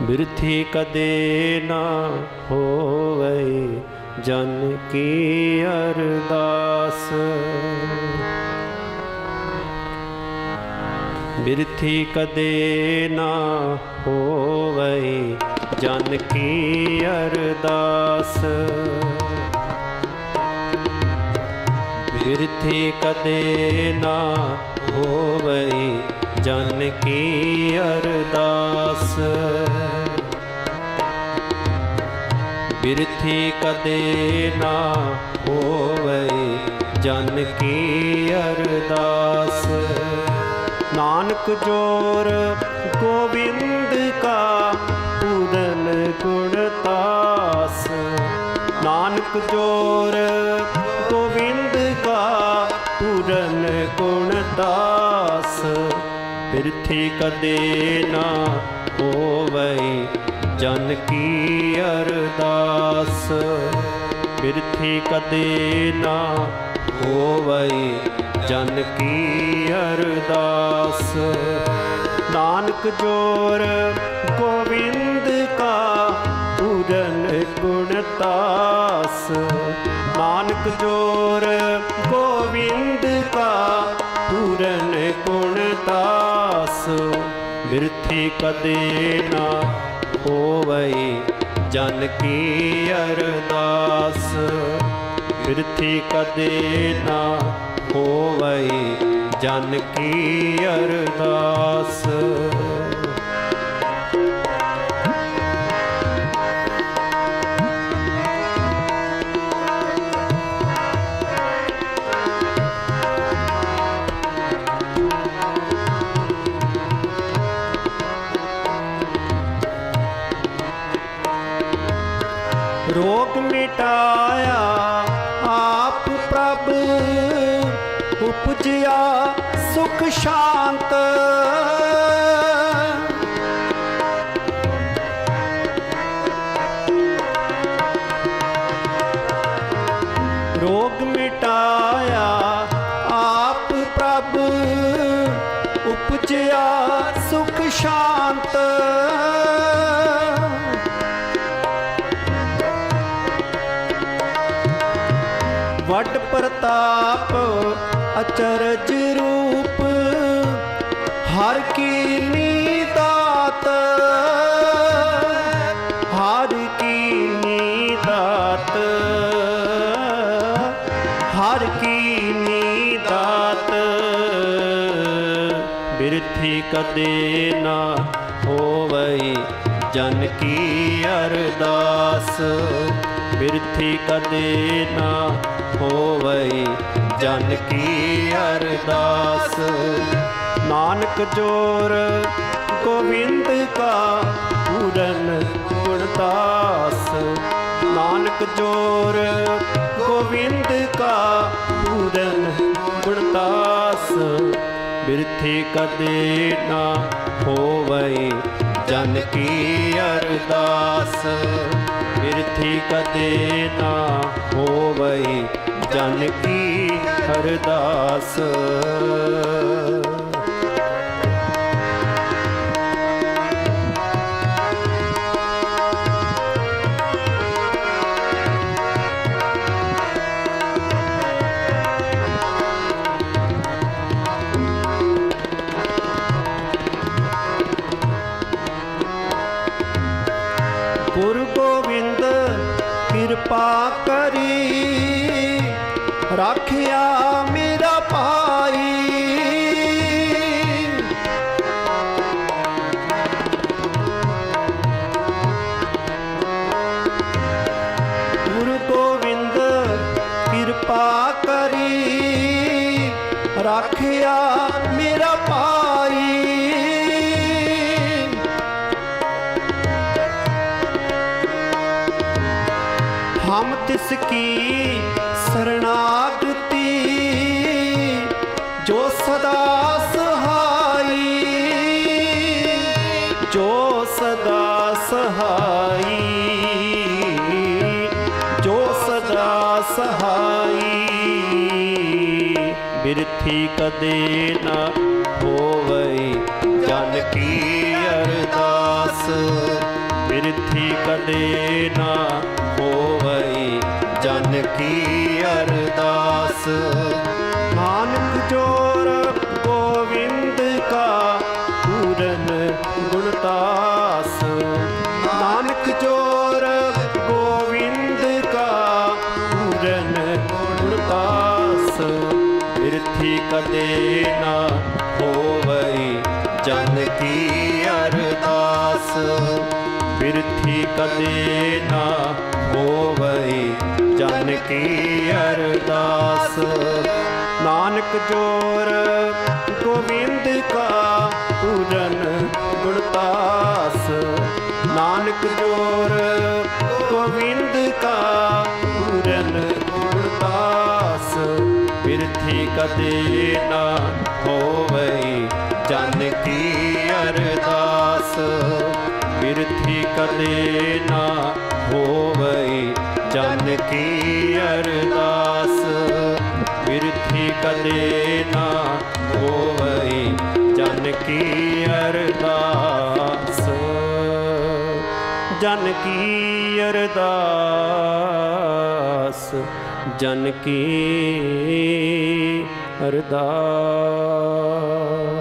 ਬਿਰਥੀ ਕਦੇ ਨਾ ਹੋਵੇ ਜਨ ਕੀ ਅਰਦਾਸ? ਬਿਰਥੀ ਕਦੇ ਨਾ ਹੋਵੇ ਜਨ ਕੀ ਅਰਦਾਸ? ਬਿਰਥੀ ਕਦੇ ਨਾ ਹੋਵੇ ਜਨ ਕੀ ਅਰਦਾਸ? ਬਿਰਥੀ ਕਦੇ ਨਾ ਹੋਵੇ ਜਨ ਕੀ ਅਰਦਾਸ? ਨਾਨਕ ਜੋਰ ਗੋਬਿੰਦ ਕਾ ਪੂਰਨ ਗੁਣਤਾਸ ਨਾਨਕ ਜੋਰ ਕਦੇ ਨਾ ਹੋਵੇ। ਜਨ ਕੀ ਅਰਦਾਸ? ਬਿਰਥੀ ਕਦੇ ਨਾ ਹੋਵੇ। ਜਨ ਕੀ ਅਰਦਾਸ? ਨਾਨਕ ਜੋਰ ਗੋਬਿੰਦ ਕਾ ਪੂਰਨ ਗੁਣਤਾਸ ਨਾਨਕ ਜੋਰ ਗੋਬਿੰਦ ਕਾ ਪੂਰਨ ਗੁਣਤਾਸ ਬਿਰਥੀ ਕਦੇ ਨਾ ਹੋਵੇ ਜਨ ਕੀ ਅਰਦਾਸ। ਬਿਰਥੀ ਕਦੇ ਨਾ ਹੋਵੇ ਜਨ ਕੀ ਅਰਦਾਸ। ਰੋਗ ਮਿਟਾਇਆ। ਆਪ ਪ੍ਰਭ ਉਪਜਿਆ ਸੁਖ ਸ਼ਾਂਤ। ਰੋਗ ਮਿਟਾਇਆ। ਆਪ ਪ੍ਰਭ ਉਪਜਿਆ ਸੁਖ ਸ਼ਾਂਤ। ਪ੍ਰਤਾਪ, ਅਚਰਜ ਰੂਪ, ਹਰ ਕੀ ਨੀਦਾਤ ਹਰ ਕੀ ਨੀਦਾਤ ਹਰ ਕੀ ਨੀਦਾਤ ਬਿਰਥੀ ਕਦੇ ਨਾ ਹੋਵੇ ਜਨ ਕੀ ਅਰਦਾਸ। ਬਿਰਥੀ ਕਦੇ ਨਾ ਹੋਵੇ ਜਨ ਕੀ ਅਰਦਾਸ। ਨਾਨਕ ਜੋਰ ਗੋਬਿੰਦ ਕਾ ਪੂਰਨ ਗੁਣਦਾਸ ਨਾਨਕ ਜੋਰ ਗੋਬਿੰਦ ਕਾ ਪੂਰਨ ਗੁਣਦਾਸ ਬਿਰਥੀ ਕਦੇ ਨਾ ਹੋਵੇ ਜਨ ਕੀ ਅਰਦਾਸ। ਬਿਰਥੀ ਕਦੇ ਨਾ ਹੋਵੇ ਜਨ ਕੀ ਅਰਦਾਸ ਕਰੀ ਰੱਖਿਆ ਮੇਰਾ ਭਾਈ। ਹਮ ਤਿਸ ਕੀ ਸਰਣਾਗਤੀ ਜੋ ਸਦਾ ਸਹਾਈ ਜੋ ਸਦਾ ਸਹਾਈ। ਬਿਰਥੀ ਕਦੇ ਨਾ ਹੋਵੇ ਜਨ ਕੀ ਅਰਦਾਸ? ਕਦੇ ਨਾ ਹੋਵਈ। ਜਨ ਕੀ ਅਰਦਾਸ? ਕਦੇ ਨਾ ਹੋਵਈ। ਜਨ ਕੀ ਅਰਦਾਸ? ਬਿਰਥੀ ਕਦੇ ਨਾ ਹੋਵਈ। ਜਨ ਕੀ ਅਰਦਾਸ? ਨਾਨਕ ਜੋਰ ਕਦੇ ਨਾ ਹੋਵਈ। ਜਨ ਕੀ ਅਰਦਾਸ? ਬਿਰਥੀ ਕਦੇ ਨਾ ਹੋਵਈ। ਜਨ ਕੀ ਅਰਦਾਸ? ਬਿਰਥੀ ਕਦੇ ਨਾ ਹੋਵਈ। ਜਨ ਕੀ ਅਰਦਾਸ? ਜਨ ਕੀ ਅਰਦਾਸ? ਜਨ ਕੀ ਅਰਦਾਸ